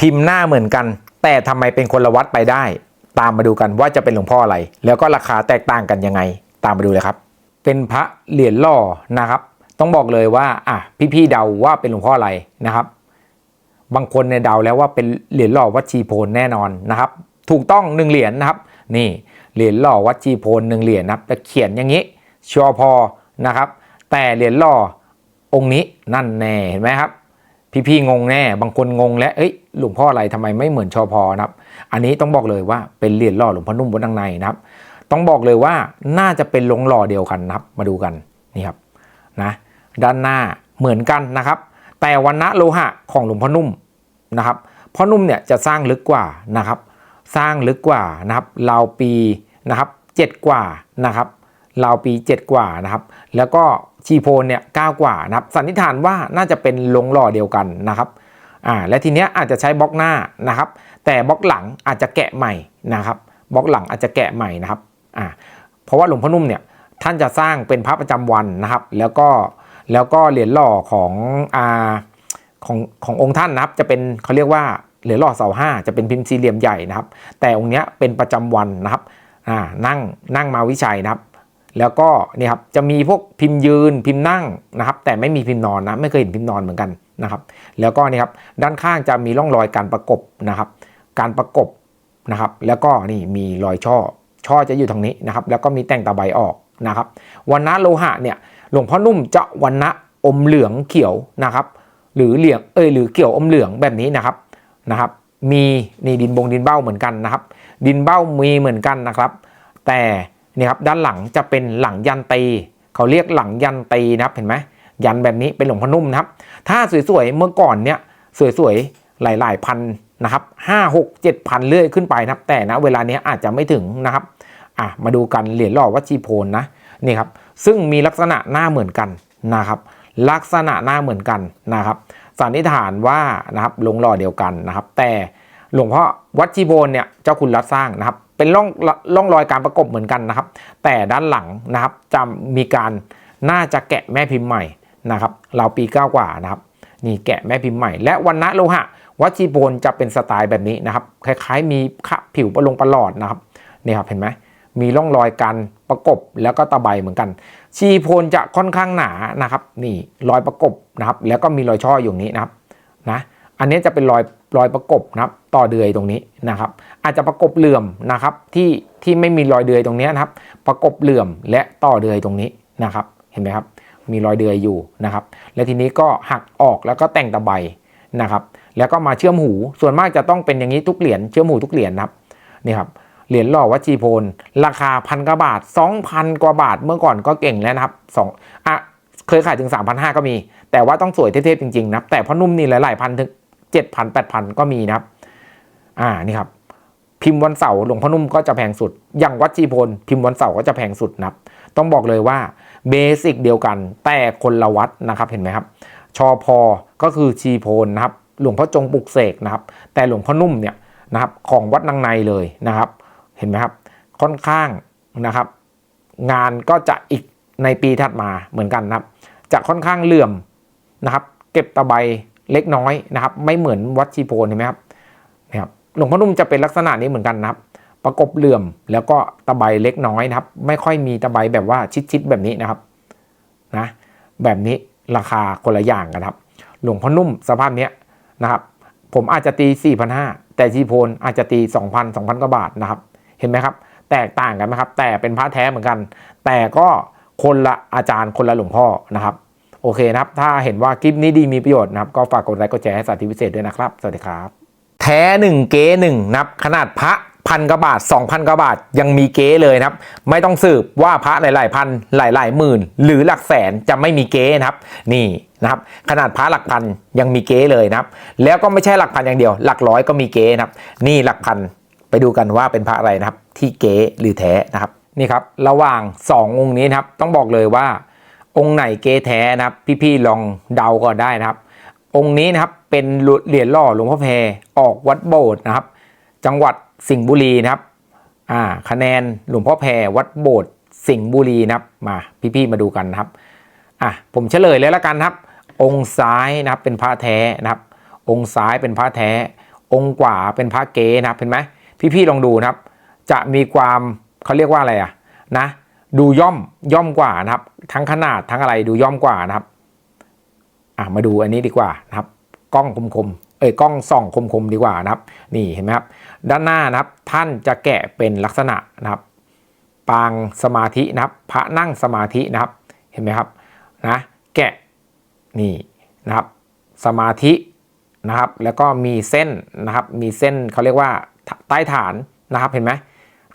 พิมพ์หน้าเหมือนกัน แต่ทำไมเป็นคนละวัดไปได้ ตามมาดูกันว่าจะเป็นหลวงพ่ออะไร แล้วก็ราคาแตกต่างกันยังไง ตามมาดูเลยครับ เป็นพระเหรียญล่อนะครับ ต้องบอกเลยว่าอะพี่ๆเดาว่าเป็นหลวงพ่ออะไรนะครับ บางคนเนี่ยเดาแล้วว่าเป็นเหรียญหล่อวัดชีโพนแน่นอนนะครับ ถูกต้องหนึ่งเหรียญนะครับ นี่เหรียญหล่อวัดชีโพนหนึ่งเหรียญนะครับแต่เขียนอย่างนี้ชอพอนะครับ แต่เหรียญหล่อองค์นี้นั่นแน่เห็นไหมครับ พี่ๆงงแน่ บางคนงงแล้วเอ้ยหลวงพ่ออะไรทำไมไม่เหมือนชอพอนะครับ อันนี้ต้องบอกเลยว่าเป็นเหรียญหล่อหลวงพ่อนุ่มวัดดังในนะครับ ต้องบอกเลยว่าน่าจะเป็นลงหล่อเดียวกันนะครับ มาดูกันนี่ครับนะด้านหน้าเหมือนกันนะครับ แต่วันณะโลหะของหลวงพ่อนุ่มนะครับพ่อนุ่มเนี่ยจะสร้างลึกกว่านะครับ สร้างลึกกว่านะครับราวปีนะครับเจ็ดกว่านะครับ ราวปีเจ็ดกว่านะครับ แล้วก็ชีโพนเนี่ยเก้ากว่านะครับ สันนิษฐานว่าน่าจะเป็นลงหล่อเดียวกันนะครับอ่าและทีเนี้ยอาจจะใช้บล็อกหน้านะครับ แต่บล็อกหลังอาจจะแกะใหม่นะครับบล็อกหลังอาจจะแกะใหม่นะครับอ่าเพราะว่าหลวงพ่อนุ่มเนี่ยท่านจะสร้างเป็นพระประจำวันนะครับ แล้วก็แล้วก็เหรียญหล่อของอ่าของขององค์ท่านนะครับ จะเป็นเขาเรียกว่าเหรียญหล่อเสาห้าจะเป็นพิมพ์สี่เหลี่ยมใหญ่นะครับ แต่องค์เนี้ยเป็นประจำวันนะครับอ่านั่งนั่งมาวิชัยนะครับ แล้วก็นี่ครับจะมีพวกพิมพ์ยืนพิมพ์นั่งนะครับ แต่ไม่มีพิมพ์นอนนะไม่เคยเห็นพิมพ์นอนเหมือนกันนะครับ แล้วก็นี่ครับด้านข้างจะมีร่องรอยการประกบนะครับ การประกบนะครับ แล้วก็นี่มีรอยช่อช่อจะอยู่ทางนี้นะครับ แล้วก็มีแต่งตะไบออกนะครับวันนะโลหะเนี่ยหลวงพ่อนุ่มจะวันนะอมเหลืองเขียวนะครับ หรือเหลืองเอยหรือเกี่ยวอมเหลืองแบบนี้นะครับนะครับ มีนี่ดินบงดินเบ้าเหมือนกันนะครับ ดินเบ้ามีเหมือนกันนะครับ แต่ นี่ครับด้านหลังจะเป็นหลังยันตีเขาเรียกหลังยันตีนะครับเห็นไหมยันแบบนี้เป็นหลวงพ่อนุ่มนะครับ ถ้าสวยๆเมื่อก่อนเนี่ยสวยๆหลายๆพันนะครับห้าหกเจ็ดพันเรื่อยขึ้นไปนะครับ แต่นะเวลานี้อาจจะไม่ถึงนะครับอะมาดูกันเหรียญหล่อวัชีโพนนะนี่ครับซึ่งมีลักษณะหน้าเหมือนกันนะครับ ลักษณะหน้าเหมือนกันนะครับสันนิษฐานว่านะครับลงหล่อเดียวกันนะครับ แต่หลวงพ่อวัชีโบนเนี่ยเจ้าคุณรัดสร้างนะครับ เป็นร่องร่องรอยการประกบเหมือนกันนะครับ แต่ด้านหลังนะครับจะมีการน่าจะแกะแม่พิมพ์ใหม่นะครับเราปีเก้ากว่านะครับนี่แกะแม่พิมพ์ใหม่ และวันณะโลหะวัชีโบนจะเป็นสไตล์แบบนี้นะครับ คล้ายๆ มีขะผิวประลงประหลอดนะครับนี่ครับเห็นไหมมีร่องรอยการประกบแล้วก็ตะไบเหมือนกัน ชีโพนจะค่อนข้างหนานะครับ นี่รอยประกบนะครับ แล้วก็มีรอยช่ออยู่นี้นะครับนะ อันนี้จะเป็นรอยรอยประกบนะครับต่อเดือยตรงนี้นะครับ อาจจะประกบเหลื่อมนะครับที่ที่ไม่มีรอยเดือยตรงนี้นะครับ ประกบเหลื่อมและต่อเดือยตรงนี้นะครับ เห็นไหมครับ มีรอยเดือยอยู่นะครับ และทีนี้ก็หักออกแล้วก็แต่งตะไบนะครับ แล้วก็มาเชื่อมหู ส่วนมากจะต้องเป็นอย่างนี้ทุกเหรียญเชื่อมหูทุกเหรียญนะครับนี่ครับเหรียญหล่อวัชีโพนราคาพันกว่าบาท 2,000 กว่าบาทเมื่อก่อนก็เก่งแล้วนะครับสองอะเคยขายถึง 3,500 ก็มี แต่ว่าต้องสวยเทพๆจริงๆนะแต่พ่อนุ่มนี่หลายๆพันถึง 7,000 8,000ก็มีนะครับ อ่านี่ครับ พิมพ์วันเสาร์หลวงพ่อนุ่มก็จะแพงสุด อย่างวัดชีโพนพิมพ์วันเสาร์ก็จะแพงสุดนะครับ ต้องบอกเลยว่าเบสิกเดียวกัน แต่คนละวัดนะครับเห็นไหมครับ ชอพอก็คือชีโพนนะครับ หลวงพ่อจงปลุกเสกนะครับ แต่หลวงพ่อนุ่มเนี่ยนะครับของวัดนางในเลยนะครับ เห็นไหมครับ ค่อนข้างนะครับ งานก็จะอีกในปีถัดมาเหมือนกันนะครับ จะค่อนข้างเหลื่อมนะครับ เก็บตะไบ เล็กน้อยนะครับ ไม่เหมือนวัดชีโพนเห็นไหมครับนะครับหลวงพ่อนุ่มจะเป็นลักษณะนี้เหมือนกันนะครับ ประกบเหลื่อมแล้วก็ตะไบเล็กน้อยนะครับ ไม่ค่อยมีตะไบแบบว่าชิดๆแบบนี้นะครับนะแบบนี้ราคาคนละอย่างกันครับ หลวงพ่อนุ่มสภาพเนี้ยนะครับผมอาจจะตี 4,500 แต่ชีโพนอาจจะตี 2,000 2,000กว่าบาทนะครับ เห็นไหมครับ แตกต่างกันไหมครับ แต่เป็นพระแท้เหมือนกัน แต่ก็คนละอาจารย์คนละหลวงพ่อนะครับ โอเคนะครับ ถ้าเห็นว่าคลิปนี้ดีมีประโยชน์นะครับ ก็ฝากกดไลค์กดแชร์ให้สาธิตพิเศษด้วยนะครับ สวัสดีครับ แท้หนึ่งเก๊หนึ่งนับขนาดพระพันกว่าบาท 2,000กว่าบาทยังมีเก๊เลยนะครับ ไม่ต้องสืบว่าพระหลาย ๆ พันหลาย ๆ หมื่น หรือหลักแสนจะไม่มีเก๊นะครับ นี่นะครับขนาดพระหลักพันยังมีเก๊เลยนะครับ แล้วก็ไม่ใช่หลักพันอย่างเดียว หลักร้อยก็มีเก๊นะครับ นี่หลักพันไปดูกันว่าเป็นพระอะไรนะครับ ที่เก๊หรือแท้นะครับนี่ครับระหว่าง 2 องค์นี้นะครับต้องบอกเลยว่า องค์ไหนเกแท้นะครับ พี่ๆลองเดาก็ได้นะครับ องค์นี้นะครับเป็นเหรียญหล่อหลวงพ่อแพรออกวัดโบสถ์นะครับ จังหวัดสิงห์บุรีนะครับอ่าคะแนนหลวงพ่อแพรวัดโบสถ์สิงห์บุรีนะครับมาพี่ๆมาดูกันนะครับอะผมเฉลยเลยแล้วกันครับ องค์ซ้ายนะครับเป็นพระแท้นะครับ องค์ซ้ายเป็นพระแท้ องค์กว่าเป็นพระเก๋นะครับเห็นไหมพี่ๆลองดูนะครับ จะมีความเขาเรียกว่าอะไรอะนะ ดูย่อมย่อมกว่านะครับ ทั้งขนาดทั้งอะไรดูย่อมกว่านะครับอะมาดูอันนี้ดีกว่านะครับ กล้องคมๆเอ้ยกล้องส่องคมๆดีกว่านะครับ นี่เห็นไหมครับ ด้านหน้านะครับท่านจะแกะเป็นลักษณะนะครับปางสมาธินะครับ พระนั่งสมาธินะครับ เห็นไหมครับนะแกะนี่นะครับ สมาธินะครับ แล้วก็มีเส้นนะครับ มีเส้นเขาเรียกว่าใต้ฐานนะครับเห็นไหม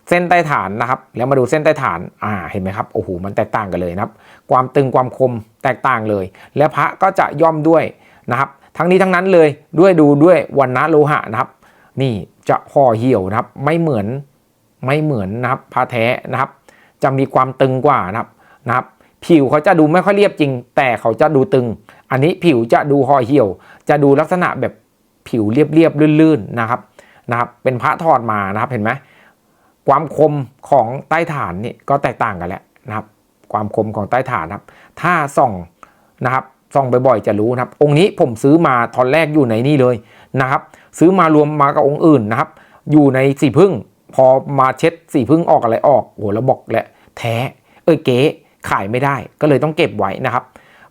เส้นใต้ฐานนะครับ แล้วมาดูเส้นใต้ฐานอ่าเห็นไหมครับโอ้โหมันแตกต่างกันเลยนะครับ ความตึงความคมแตกต่างเลย และพระก็จะย่อมด้วยนะครับ ทั้งนี้ทั้งนั้นเลยด้วยดูด้วยวันนะโลหะนะครับ นี่จะห่อเหี่ยวนะครับ ไม่เหมือนไม่เหมือนนะครับพระแท้นะครับ จะมีความตึงกว่านะครับนะครับผิวเขาจะดูไม่ค่อยเรียบจริง แต่เขาจะดูตึง อันนี้ผิวจะดูห่อเหี่ยว จะดูลักษณะแบบผิวเรียบๆลื่นๆนะครับนะครับ เป็นพระถอดมานะครับเห็นไหม ความคมของใต้ฐานนี่ก็แตกต่างกันแล้วนะครับความคมของใต้ฐานครับ ถ้าส่องนะครับส่องบ่อยๆจะรู้นะครับ องค์นี้ผมซื้อมาตอนแรกอยู่ในนี่เลยนะครับ ซื้อมารวมมากับองค์อื่นนะครับ อยู่ในสีพึ่งพอมาเช็ดสีพึ่งออกอะไรออกโหแล้วบอกแหละแท้เอ้ยเก๋ขายไม่ได้ก็เลยต้องเก็บไว้นะครับ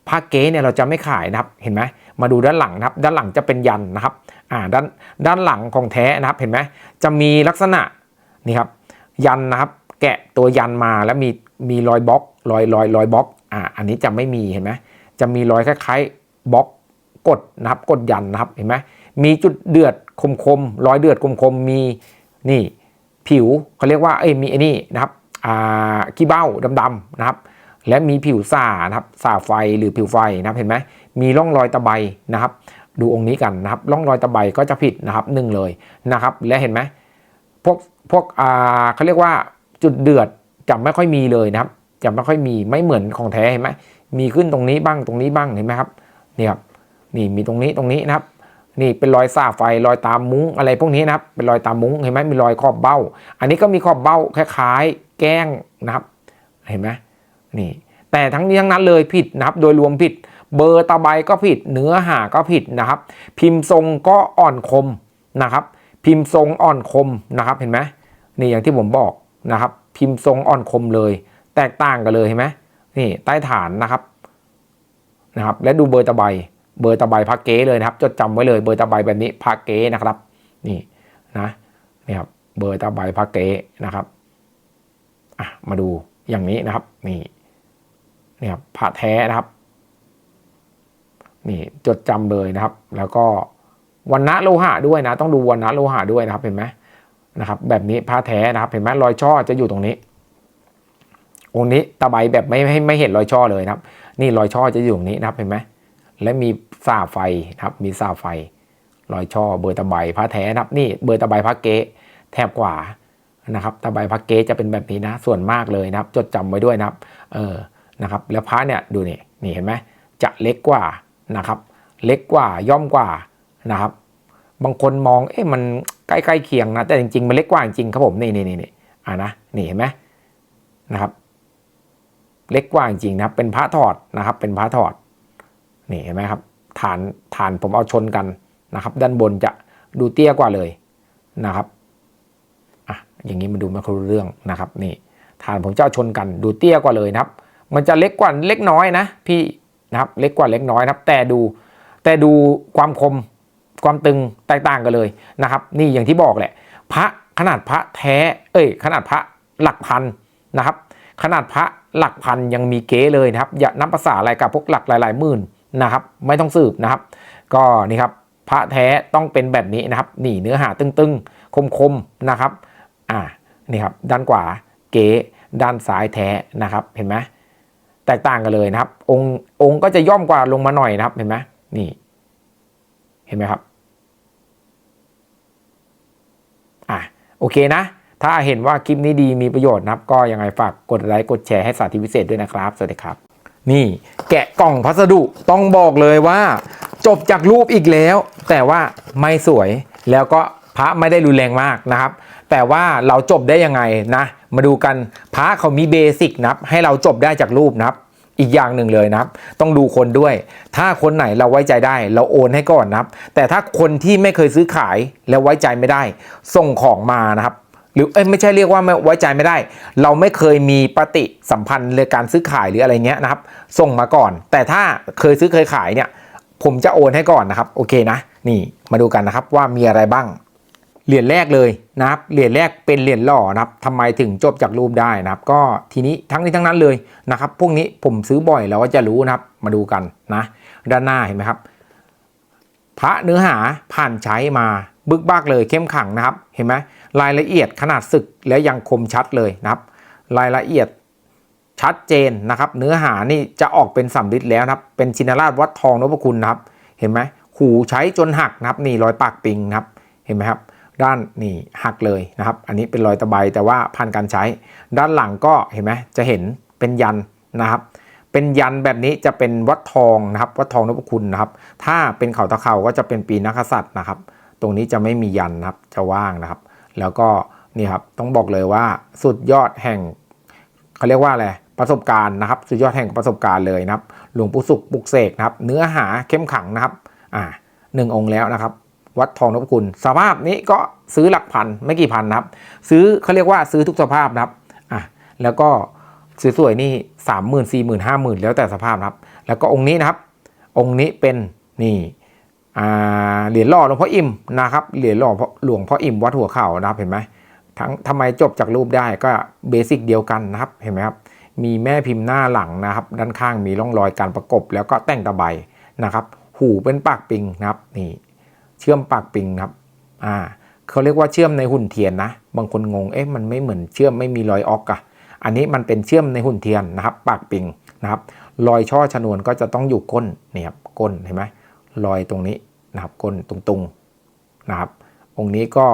ผ้าเก๋เนี่ยเราจะไม่ขายนะครับเห็นไหมมาดูด้านหลังนะครับ ด้านหลังจะเป็นยันนะครับอ่าด้านด้านหลังของแท้นะครับเห็นไหมจะมีลักษณะนี่ครับ ยันนะครับ แกะตัวยันมาแล้วมีมีรอยบล็อกรอยรอยรอยบล็อกอ่าอันนี้จะไม่มีเห็นไหมจะมีรอยคล้ายๆบล็อกกดนะครับกดยันนะครับเห็นไหมมีจุดเดือดคมๆรอยเดือดคมๆมีนี่ผิวเขาเรียกว่าเอ้ยมีไอ้นี่นะครับอ่าขี้เบ้าดำๆนะครับ และมีผิวสานะครับสาไฟหรือผิวไฟนะครับเห็นไหมมีร่องรอยตะไบนะครับ ดูองค์นี้กันนะครับร่องรอยตะไบก็จะผิดนะครับหนึ่งเลยนะครับ และเห็นไหม พวกพวกอ่าเขาเรียกว่าจุดเดือดจะไม่ค่อยมีเลยนะครับจะไม่ค่อยมีไม่เหมือนของแท้เห็นไหมมีขึ้นตรงนี้บ้างตรงนี้บ้างเห็นไหมครับนี่ครับนี่มีตรงนี้ตรงนี้นะครับ นี่เป็นรอยส่าไฟรอยตามมุ้งอะไรพวกนี้นะครับ เป็นรอยตามมุ้งเห็นไหมมีรอยขอบเบ้า อันนี้ก็มีขอบเบ้าคล้ายๆ แก้งนะครับ เห็นไหมนี่ แต่ทั้งนี้ทั้งนั้นเลยผิดนะครับ โดยรวมผิด เบอร์ตะไบก็ผิด เนื้อหาก็ผิดนะครับ พิมพ์ทรงก็อ่อนคมนะครับ พิมพ์ทรงอ่อนคมนะครับเห็นไหมนี่อย่างที่ผมบอกนะครับ พิมพ์ทรงอ่อนคมเลย แตกต่างกันเลยเห็นไหมนี่ใต้ฐานนะครับนะครับ และดูเบอร์ตะไบเบอร์ตะไบพักเก้เลยนะครับ จดจำไว้เลยเบอร์ตะไบแบบนี้พักเก้นะครับนี่นะนี่ครับเบอร์ตะไบพักเก้นะครับอะมาดูอย่างนี้นะครับนี่นี่ครับพระแท้นะครับนี่จดจำเลยนะครับ แล้วก็ วันณะโลหะด้วยนะ ต้องดูวันณะโลหะด้วยนะครับเห็นไหมนะครับ แบบนี้พระแท้นะครับเห็นไหมรอยช่อจะอยู่ตรงนี้ องค์นี้ตะไบแบบไม่ไม่ไม่เห็นรอยช่อเลยนะครับ นี่รอยช่อจะอยู่ตรงนี้นะครับเห็นไหมและมีสาไฟนะครับ มีสาไฟ รอยช่อเบอร์ตะไบพระแท้นะครับ นี่เบอร์ตะไบพระเก๊แทบกว่านะครับตะไบพระเก๊จะเป็นแบบนี้นะ ส่วนมากเลยนะครับ จดจำไว้ด้วยนะครับ เออ นะครับ แล้วพระเนี่ยดูนี่ นี่เห็นไหมจะเล็กกว่านะครับ เล็กกว่าย่อมกว่า นะครับ บางคนมอง เอ๊ะมันใกล้ๆเคียงนะ แต่จริงๆ มันเล็กกว่าจริงครับผมนี่นี่นี่นี่อ่านะ นี่เห็นไหมนะครับ เล็กกว่าจริงนะครับ เป็นพระถอดนะครับ เป็นพระถอด นี่เห็นไหมครับ ฐาน ฐานผมเอาชนกันนะครับ ด้านบนจะดูเตี้ยกว่าเลยนะครับอะอย่างนี้มันดูไม่ค่อยรู้เรื่องนะครับ นี่ ฐานผมจะเอาชนกัน ดูเตี้ยกว่าเลยนะครับ มันจะเล็กกว่าเล็กน้อยนะ พี่นะครับ เล็กกว่าเล็กน้อยนะครับ แต่ดูแต่ดูความคม ความตึงแตกต่างกันเลยนะครับ นี่อย่างที่บอกแหละ พระขนาดพระแท้ เอ้ย ขนาดพระหลักพันนะครับ ขนาดพระหลักพันยังมีเก๋เลยนะครับ อย่านับภาษาอะไรกับพวกหลักหลาย ๆ หมื่นนะครับ ไม่ต้องสืบนะครับ ก็นี่ครับพระแท้ต้องเป็นแบบนี้นะครับ นี่เนื้อหาตึงๆ คมๆนะครับ อ่า นี่ครับ ด้านขวาเก๋ด้านซ้ายแท้นะครับ เห็นไหมแตกต่างกันเลยนะครับ องค์องค์ก็จะย่อมกว่าลงมาหน่อยนะครับ เห็นไหมนี่ เห็นไหมครับ อะ โอเคนะ ถ้าเห็นว่าคลิปนี้ดีมีประโยชน์นะครับ ก็ยังไงฝากกดไลค์กดแชร์ให้สาธิตพิเศษด้วยนะครับ สวัสดีครับ นี่แกะกล่องพัสดุต้องบอกเลยว่า จบจากรูปอีกแล้ว แต่ว่าไม่สวยแล้วก็พระไม่ได้รุนแรงมากนะครับ แต่ว่าเราจบได้ยังไงนะ มาดูกันพระเขามีเบสิกนับ ให้เราจบได้จากรูปนะครับ อีกอย่างหนึ่งเลยนะครับ ต้องดูคนด้วย ถ้าคนไหนเราไว้ใจได้ เราโอนให้ก่อนนะครับ แต่ถ้าคนที่ไม่เคยซื้อขายแล้วไว้ใจไม่ได้ ส่งของมานะครับหรือเอ้ยไม่ใช่เรียกว่าไม่ไว้ใจไม่ได้ เราไม่เคยมีปฏิสัมพันธ์ในการซื้อขายหรืออะไรเงี้ยนะครับ ส่งมาก่อน แต่ถ้าเคยซื้อเคยขายเนี่ย ผมจะโอนให้ก่อนนะครับ โอเคนะ นี่มาดูกันนะครับว่ามีอะไรบ้าง เหรียญแรกเลยนะครับเหรียญแรกเป็นเหรียญหล่อนะครับทำไมถึงจบจากรูปได้นะครับ ก็ทีนี้ทั้งนี้ทั้งนั้นเลยนะครับ พวกนี้ผมซื้อบ่อยเราก็จะรู้นะครับมาดูกันนะด้านหน้าเห็นไหมครับ พระเนื้อหาผ่านใช้มาบึกบักเลยเข้มขังนะครับ เห็นไหมรายละเอียดขนาดศึกและยังคมชัดเลยนะครับ รายละเอียดชัดเจนนะครับ เนื้อหานี่จะออกเป็นสำริดแล้วนะครับ เป็นชินราชวัดทองนพคุณนะครับ เห็นไหมหูใช้จนหักนะครับ นี่รอยปากปิงนะครับ เห็นไหมครับ ด้านนี่หักเลยนะครับ อันนี้เป็นรอยตะไบแต่ว่าผ่านการใช้ ด้านหลังก็เห็นไหมจะเห็นเป็นยันนะครับ เป็นยันแบบนี้จะเป็นวัดทองนะครับ วัดทองนพคุณนะครับ ถ้าเป็นเขาตะเขาก็จะเป็นปีนักษัตริย์นะครับ ตรงนี้จะไม่มียันนะครับจะว่างนะครับ แล้วก็นี่ครับต้องบอกเลยว่าสุดยอดแห่งเขาเรียกว่าอะไรประสบการณ์นะครับ สุดยอดแห่งประสบการณ์เลยนะครับ หลวงปู่สุขปุกเสกนะครับ เนื้อหาเข้มขังนะครับ อ่าหนึ่งองค์แล้วนะครับ วัดทองนพคุณ สภาพนี้ก็ซื้อหลักพันไม่กี่พันนะครับ ซื้อเขาเรียกว่าซื้อทุกสภาพนะครับอะแล้วก็สวยๆนี่สามหมื่นสี่หมื่นห้าหมื่นแล้วแต่สภาพนะครับ แล้วก็องค์นี้นะครับ องค์นี้เป็นนี่อ่าเหรียญหล่อหลวงพ่ออิ่มนะครับเหรียญหล่อหลวงพ่ออิ่มวัดหัวเข่านะครับเห็นไหมทั้งทำไมจบจากรูปได้ก็เบสิกเดียวกันนะครับเห็นไหมครับมีแม่พิมพ์หน้าหลังนะครับ ด้านข้างมีร่องรอยการประกบแล้วก็แต่งตะไบนะครับ หูเป็นปากปิงนะครับนี่ เชื่อมปากปิงครับ อ่าเขาเรียกว่าเชื่อมในหุ่นเทียนนะ บางคนงง เอ๊ะ มันไม่เหมือนเชื่อมไม่มีรอยออกอะอันนี้มันเป็นเชื่อมในหุ่นเทียนนะครับ ปากปิงนะครับ รอยช่อชนวนก็จะต้องอยู่ก้นนี่ครับ ก้นเห็นไหมรอยตรงนี้นะครับ ก้นตรงๆนะครับ องค์นี้ก็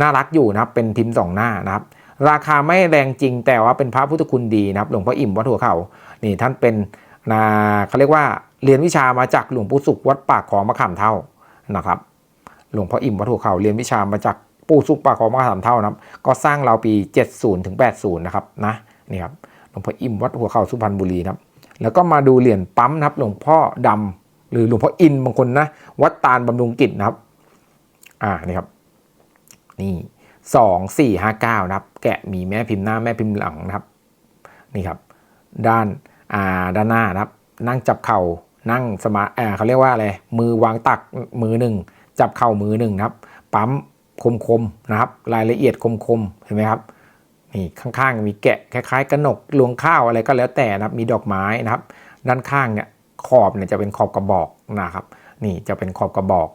น่ารักอยู่นะครับ เป็นพิมพ์สองหน้านะครับ ราคาไม่แรงจริงแต่ว่าเป็นพระพุทธคุณดีนะครับ หลวงพ่ออิ่มวัดหัวเขานี่ท่านเป็นนาเขาเรียกว่าเรียนวิชามาจากหลวงปู่สุขวัดปากของมะขามเท่านะครับ หลวงพ่ออิ่มวัดหัวเขาเรียนวิชามาจากปู่สุกปากของมหาสามเท่านะครับ ก็สร้างเราปี 70ถึง80 นะครับนะนี่ครับหลวงพ่ออิ่มวัดหัวเขาสุพรรณบุรีนะครับ แล้วก็มาดูเหรียญปั๊มนะครับ หลวงพ่อดำหรือหลวงพ่ออินบางคนนะวัดตาลบำรุงกิจนะครับ อ่านี่ครับ นี่สองสี่ห้าเก้านะครับ แกะมีแม่พิมพ์หน้าแม่พิมพ์หลังนะครับ นี่ครับ ด้านอ่าด้านหน้านะครับ นั่งจับเข่านั่งสมาอ่าเขาเรียกว่าอะไรมือวางตักมือหนึ่ง จับเข่ามือหนึ่งนะครับ ปั๊มคมๆนะครับ รายละเอียดคมๆเห็นไหมครับนี่ข้างๆมีแกะคล้ายๆกระหนกลวงข้าวอะไรก็แล้วแต่นะครับ มีดอกไม้นะครับ ด้านข้างเนี่ยขอบเนี่ยจะเป็นขอบกระบอกนะครับ นี่จะเป็นขอบกระบอก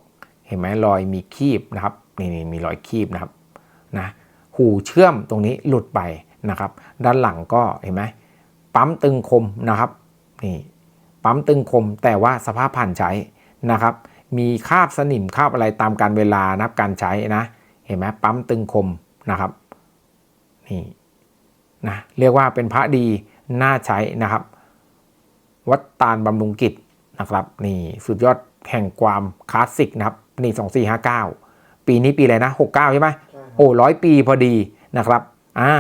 เห็นไหมรอยมีคีบนะครับนี่นี่มีรอยคีบนะครับนะหูเชื่อมตรงนี้หลุดไปนะครับ ด้านหลังก็เห็นไหมปั๊มตึงคมนะครับนี่ปั๊มตึงคมแต่ว่าสภาพผ่านใช้นะครับ มีคราบสนิมคราบอะไรตามการเวลานะครับการใช้นะ เห็นไหมปั๊มตึงคมนะครับนี่นะเรียกว่าเป็นพระดีน่าใช้นะครับ วัดตาลบำรุงกิจนะครับนี่สุดยอดแห่งความคลาสสิกนะครับนี่สองสี่ห้าเก้าปีนี้ปีอะไรนะหกเก้าใช่ไหมโอ้ร้อยปีพอดีนะครับอ่า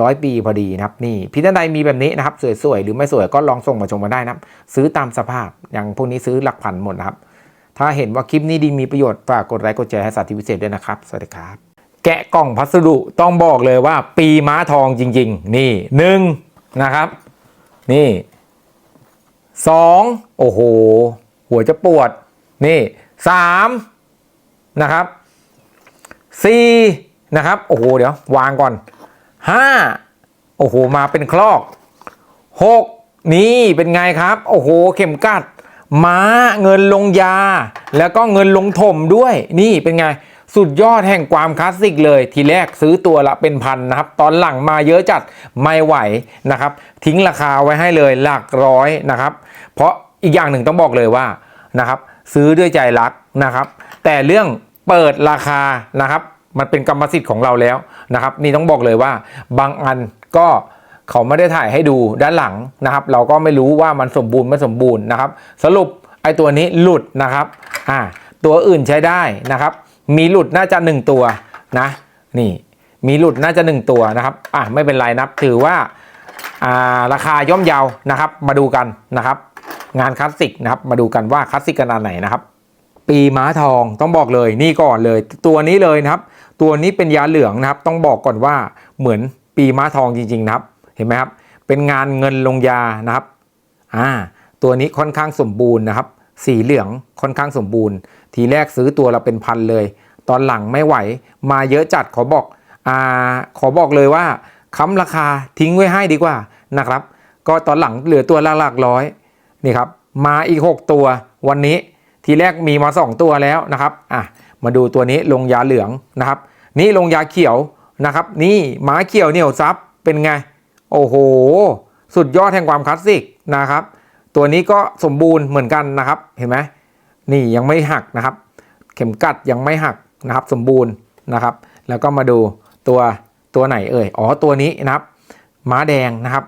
ร้อยปีพอดีนะครับนี่พิจารณามีแบบนี้นะครับ สวยๆ หรือไม่สวยก็ลองส่งมาชมมาได้นะครับ ซื้อตามสภาพอย่างพวกนี้ซื้อหลักพันหมดนะครับ ถ้าเห็นว่าคลิปนี้ดีมีประโยชน์ ฝากกดไลค์กดแชร์ให้สาธิตพิเศษด้วยนะครับ สวัสดีครับ แกะกล่องพัสดุต้องบอกเลยว่า ปีม้าทองจริง ๆ นี่หนึ่งนะครับ นี่สองโอ้โห หัวจะปวด นี่สามนะครับสี่นะครับ โอ้โห เดี๋ยว วางก่อนห้าโอ้โห มาเป็นคลอกหกนี่เป็นไงครับ โอ้โห เข็มกัด ม้าเงินลงยา แล้วก็เงินลงถมด้วย นี่เป็นไง สุดยอดแห่งความคลาสสิกเลย ทีแรกซื้อตัวละเป็นพันนะครับ ตอนหลังมาเยอะจัดไม่ไหวนะครับ ทิ้งราคาไว้ให้เลยหลักร้อยนะครับ เพราะอีกอย่างหนึ่งต้องบอกเลยว่านะครับ ซื้อด้วยใจรักนะครับ แต่เรื่องเปิดราคานะครับ มันเป็นกรรมสิทธิ์ของเราแล้วนะครับ นี่ต้องบอกเลยว่าบางอันก็ เขาไม่ได้ถ่ายให้ดูด้านหลังนะครับ เราก็ไม่รู้ว่ามันสมบูรณ์ไม่สมบูรณ์นะครับ สรุปไอตัวนี้หลุดนะครับอ่าตัวอื่นใช้ได้นะครับ มีหลุดน่าจะ 1 ตัวนะนี่มีหลุดน่าจะ 1 ตัวนะครับอะไม่เป็นไรนับถือว่าอ่าราคาย่อมเยาวนะครับ มาดูกันนะครับ งานคลาสสิกนะครับ มาดูกันว่าคลาสสิกขนาดไหนนะครับ ปีม้าทองต้องบอกเลยนี่ก่อนเลย ตัวนี้เลยนะครับ ตัวนี้เป็นยาเหลืองนะครับ ต้องบอกก่อนว่าเหมือนปีม้าทองจริงๆนะครับ เห็นไหมครับ เป็นงานเงินลงยานะครับอ่าตัวนี้ค่อนข้างสมบูรณ์นะครับ สีเหลืองค่อนข้างสมบูรณ์ ทีแรกซื้อตัวละเป็นพันเลย ตอนหลังไม่ไหว มาเยอะจัดขอบอกอ่าขอบอกเลยว่าค้ำราคาทิ้งไว้ให้ดีกว่านะครับ ก็ตอนหลังเหลือตัวละหลักร้อยนี่ครับ มาอีก 6 ตัววันนี้ทีแรกมีมา 2 ตัวแล้วนะครับอะมาดูตัวนี้ลงยาเหลืองนะครับ นี่ลงยาเขียวนะครับ นี่หมาเขียวเหนียวซับเป็นไง โอ้โห สุดยอดแห่งความคลาสสิกนะครับ ตัวนี้ก็สมบูรณ์เหมือนกันนะครับ เห็นไหมนี่ยังไม่หักนะครับ เข็มกัดยังไม่หักนะครับ สมบูรณ์นะครับ แล้วก็มาดูตัวตัวไหนเอ่ย อ๋อ ตัวนี้นะครับ ม้าแดงนะครับ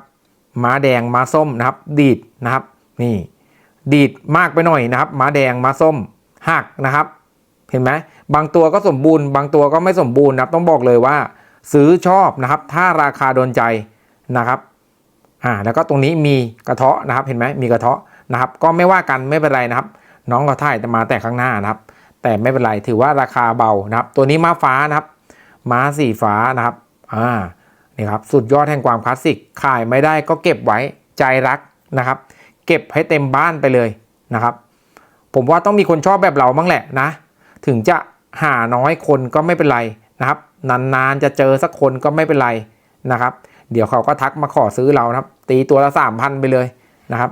ม้าแดง ม้าส้มนะครับ ดีดนะครับ นี่ ดีดมากไปหน่อยนะครับ ม้าแดง ม้าส้ม หักนะครับ เห็นไหม บางตัวก็สมบูรณ์ บางตัวก็ไม่สมบูรณ์นะครับ ต้องบอกเลยว่า ซื้อชอบนะครับ ถ้าราคาโดนใจ นะครับอ่าแล้วก็ตรงนี้มีกระเทาะนะครับเห็นไหมมีกระเทาะนะครับ ก็ไม่ว่ากันไม่เป็นไรนะครับ น้องก็ถ่ายจะมาแต่ข้างหน้านะครับ แต่ไม่เป็นไรถือว่าราคาเบานะครับ ตัวนี้ม้าฟ้านะครับ ม้าสีฟ้านะครับอ่านี่ครับสุดยอดแห่งความคลาสสิกขายไม่ได้ก็เก็บไว้ใจรักนะครับ เก็บให้เต็มบ้านไปเลยนะครับ ผมว่าต้องมีคนชอบแบบเราบ้างแหละนะ ถึงจะหาน้อยคนก็ไม่เป็นไรนะครับ นานๆจะเจอสักคนก็ไม่เป็นไรนะครับ เดี๋ยวเขาก็ทักมาขอซื้อเรานะครับ ตีตัวละสามพันไปเลยนะครับ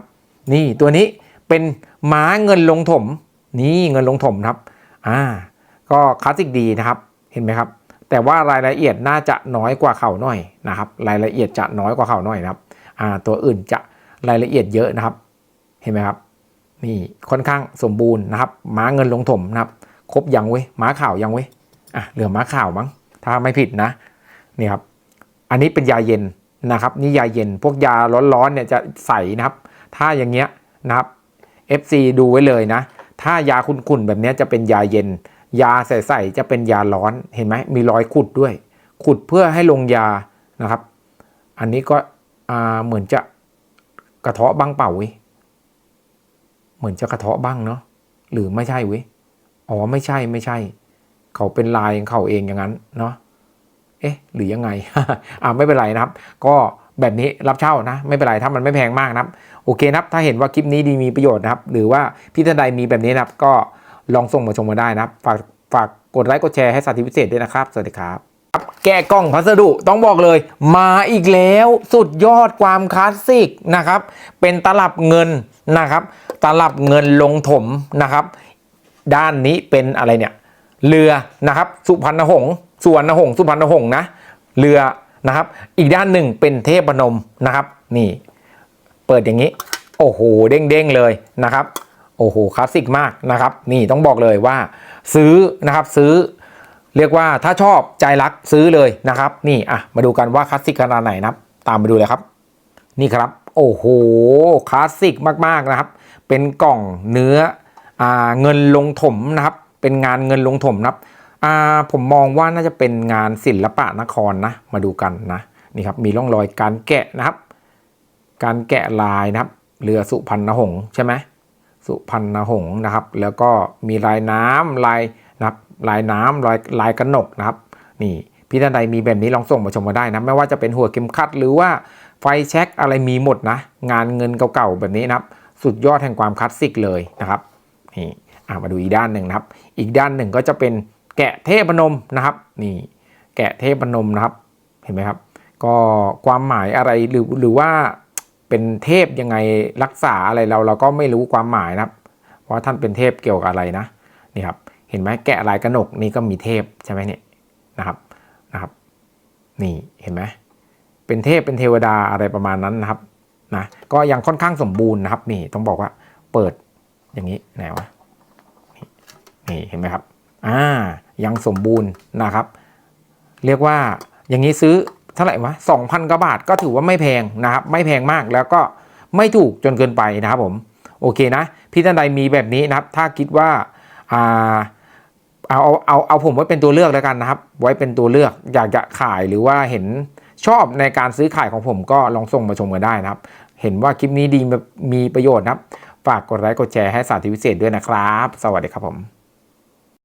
นี่ตัวนี้เป็นม้าเงินลงถม นี่เงินลงถมนครับ อ่า ก็คลาสสิกดีนะครับ เห็นไหมครับ แต่ว่ารายละเอียดน่าจะน้อยกว่าเขาหน่อยนะครับ รายละเอียดจะน้อยกว่าเขาหน่อยนะครับ อ่า ตัวอื่นจะรายละเอียดเยอะนะครับ เห็นไหมครับ นี่ค่อนข้างสมบูรณ์นะครับ ม้าเงินลงถมนะครับ ครบยังเว้ย ม้าข่าวยังเว้ย อะ เหลือม้าข่าวมั้ง ถ้าไม่ผิดนะ นี่ครับ อันนี้เป็นยาเย็นนะครับนี่ยาเย็นพวกยาร้อนๆเนี่ยจะใสนะครับ ถ้าอย่างเงี้ยนะครับ FC ดูไว้เลยนะ ถ้ายาขุ่นๆแบบนี้จะเป็นยาเย็น ยาใสๆจะเป็นยาร้อนเห็นไหมมีรอยขุดด้วย ขุดเพื่อให้ลงยานะครับ อันนี้ก็เหมือนจะกระเทาะบ้างเปล่าเว้ยเหมือนจะกระเทาะบ้างเนาะหรือไม่ใช่เว้ยอ๋อไม่ใช่ไม่ใช่ เขาเป็นลายของเขาเองอย่างนั้นเนาะ เอ๊ะหรือยังไงอ่าไม่เป็นไรนะครับ ก็แบบนี้รับเช่านะ ไม่เป็นไรถ้ามันไม่แพงมากนะครับ โอเคนะครับ ถ้าเห็นว่าคลิปนี้ดีมีประโยชน์นะครับ หรือว่าพี่ท่านใดมีแบบนี้นะครับ ก็ลองส่งมาชมมาได้นะครับ ฝากฝากกดไลค์กดแชร์ให้สาธิตพิเศษด้วยนะครับ สวัสดีครับแกะกล่องพัสดุต้องบอกเลย มาอีกแล้วสุดยอดความคลาสสิกนะครับ เป็นตลับเงินนะครับ ตลับเงินลงถมนะครับ ด้านนี้เป็นอะไรเนี่ยเรือนะครับ สุพรรณหงษ์ สุวรรณหงษ์สุพรรณหงษ์นะเรือนะครับ อีกด้านหนึ่งเป็นเทพนมนะครับ นี่ เปิดอย่างนี้ โอ้โหเด้งๆเลยนะครับ โอ้โหคลาสสิกมากนะครับ นี่ต้องบอกเลยว่า ซื้อนะครับซื้อ เรียกว่าถ้าชอบใจรักซื้อเลยนะครับ นี่อะมาดูกันว่าคลาสสิกขนาดไหนนะครับ ตามไปดูเลยครับ นี่ครับ โอ้โหคลาสสิกมากๆนะครับ เป็นกล่องเนื้ออเงินลงถมนะครับ เป็นงานเงินลงถมนะครับ อ่าผมมองว่าน่าจะเป็นงานศิลปะนครนะ มาดูกันนะนี่ครับมีร่องรอยการแกะนะครับ การแกะลายนะครับ เรือสุพรรณหงษ์ใช่ไหมสุพรรณหงษ์นะครับ แล้วก็มีลายน้ำลายนะครับลายน้ำลายลายกระหนกนะครับ นี่พี่ท่านใดมีแบบนี้ลองส่งมาชมมาได้นะไม่ว่าจะเป็นหัวเข็มขัดหรือว่าไฟแช็กอะไรมีหมดนะ งานเงินเก่าๆแบบนี้นะครับ สุดยอดแห่งความคลาสสิกเลยนะครับนี่มาดูอีกด้านหนึ่งนะครับ อีกด้านหนึ่งก็จะเป็น แกะเทพนมนะครับนี่แกะเทพนมนะครับเห็นไหมครับ ก็ความหมายอะไรหรือหรือว่าเป็นเทพยังไงรักษาอะไรเราเราก็ไม่รู้ความหมายนะครับว่าท่านเป็นเทพเกี่ยวกับอะไรนะนี่ครับเห็นไหมแกะลายกระหนกนี่ก็มีเทพใช่ไหมเนี่ยนะครับนะครับ นี่เห็นไหมเป็นเทพเป็นเทวดาอะไรประมาณนั้นนะครับนะก็ยังค่อนข้างสมบูรณ์นะครับ นี่ต้องบอกว่าเปิดอย่างนี้ไหนวะนี่นี่เห็นไหมครับ อ่ายังสมบูรณ์นะครับ เรียกว่าอย่างนี้ซื้อเท่าไหร่วะสองพันกว่าบาทก็ถือว่าไม่แพงนะครับไม่แพงมากแล้วก็ไม่ถูกจนเกินไปนะครับผมโอเคนะพี่ท่านใดมีแบบนี้นะครับ ถ้าคิดว่าอ่าเอาเอาเอาเอาผมไว้เป็นตัวเลือกแล้วกันนะครับ ไว้เป็นตัวเลือกอยากจะขายหรือว่าเห็นชอบในการซื้อขายของผมก็ลองส่งมาชมกันได้นะครับ เห็นว่าคลิปนี้ดีมีประโยชน์นะครับ ฝากกดไลค์กดแชร์ให้สาธิตพิเศษด้วยนะครับ สวัสดีครับผม